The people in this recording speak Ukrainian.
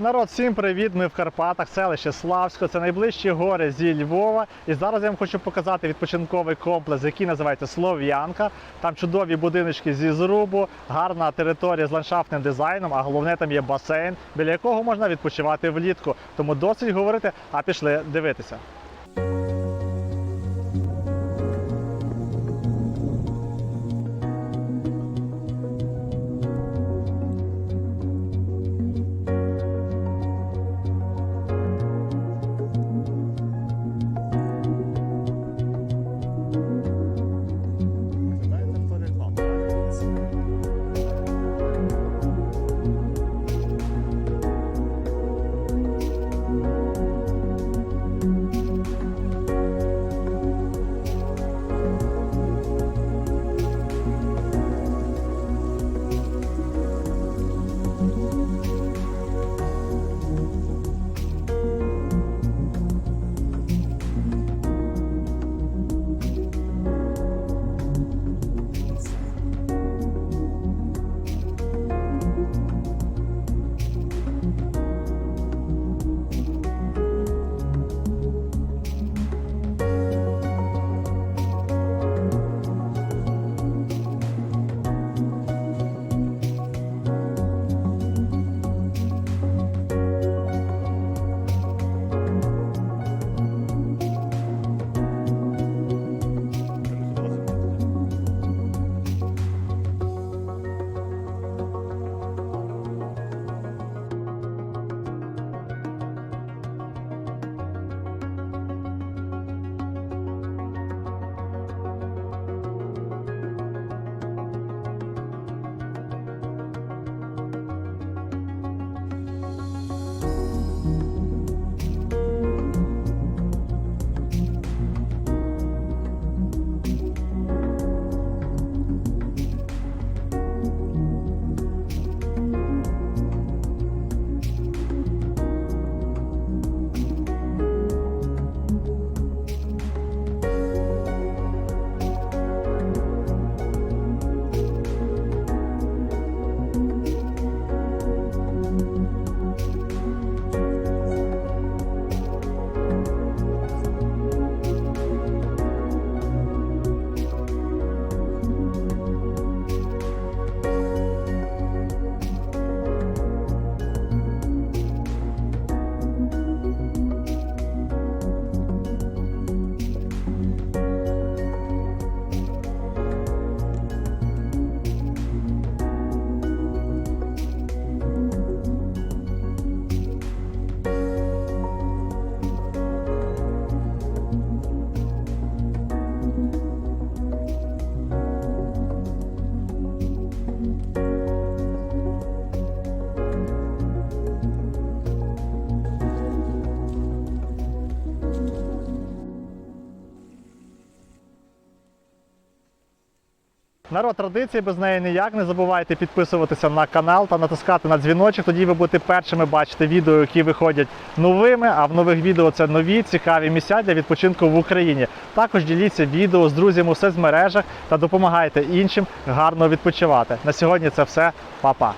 Народ, всім привіт! Ми в Карпатах, селище Славсько. Це найближчі гори зі Львова. І зараз я вам хочу показати відпочинковий комплекс, який називається Слов'янка. Там чудові будиночки зі зрубу, гарна територія з ландшафтним дизайном, а головне там є басейн, біля якого можна відпочивати влітку. Тому досить говорити, а пішли дивитися. Народ традиції без неї ніяк. Не забувайте підписуватися на канал та натискати на дзвіночок. Тоді ви будете першими бачити відео, які виходять новими. А в нових відео це нові цікаві місця для відпочинку в Україні. Також діліться відео з друзями у соцмережах та допомагайте іншим гарно відпочивати. На сьогодні це все, Па-па!